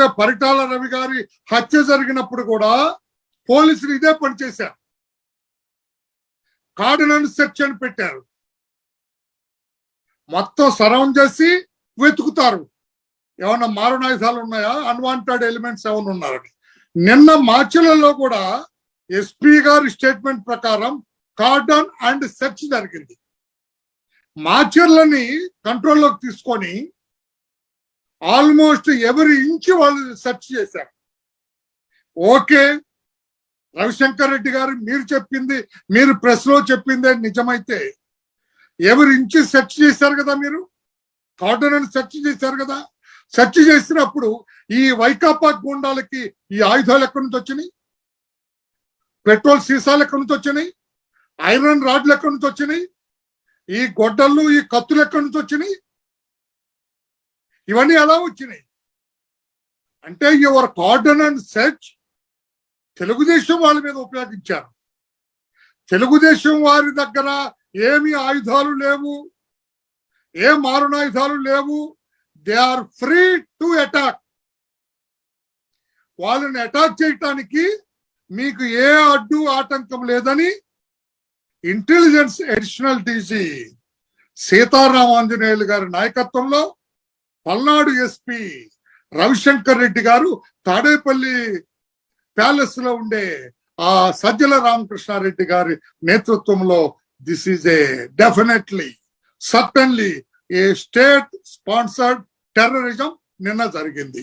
లేకపోతే పరిటాల రవి గారి హత్య జరిగినప్పుడు కూడా పోలీసులు ఇదే పని చేశారు. కార్డినెన్స్ సెక్షన్ పెట్టారు. మొత్తం సరౌండ్ చేసి వెతుకుతారు. ఏమన్నా మారణాయుధాలు ఉన్నాయా? అన్వాంటెడ్ ఎలిమెంట్స్ ఏమైనా ఉన్నారని నిన్న మార్చిలలో కూడా ఎస్పీ గారి స్టేట్మెంట్ ప్రకారం కార్డన్ అండ్ సెర్చ్ జరిగింది. మాచర్లని కంట్రోల్లోకి తీసుకొని ఆల్మోస్ట్ ఎవరి ఇంచి వాళ్ళు సెర్చ్ చేశారు. ఓకే రవిశంకర్ రెడ్డి గారు మీరు చెప్పింది మీరు ప్రెస్లో చెప్పిందే నిజమైతే ఎవరి ఇంచి సెర్చ్ చేశారు కదా మీరు? కార్డన్ సెర్చ్ చేశారు కదా? సెర్చ్ చేసినప్పుడు ఈ వైకాపా గుండాలకి ఈ ఆయుధాలు ఎక్కడి నుంచి వచ్చినాయి? పెట్రోల్ సీసాలు ఎక్కడి నుంచి వచ్చినాయి? ఐరన్ రాడ్లు ఎక్కడి నుంచి వచ్చినాయి? ఈ గొడ్డళ్ళు ఈ కత్తులు ఎక్కడి నుంచి వచ్చినాయి? ఇవన్నీ ఎలా వచ్చినాయి? అంటే your cordon and search Telugu Desam వాళ్ళ మీద ఉపయోగించారు. తెలుగుదేశం వారి దగ్గర ఏమి ఆయుధాలు లేవు ఏ మారణాయుధాలు లేవు they are free to attack. వాళ్ళని అటాక్ చేయటానికి మీకు ఏ అడ్డు ఆటంకం లేదని ఇంటెలిజెన్స్ అడిషనల్ డీజీ సీతారామాంజనేయులు గారి నాయకత్వంలో పల్నాడు ఎస్పీ రవిశంకర్ రెడ్డి గారు తాడేపల్లి ప్యాలెస్లో ఉండే ఆ సజ్జల రామకృష్ణారెడ్డి గారి నేతృత్వంలో this is a definitely certainly a state sponsored terrorism నిన్న జరిగింది.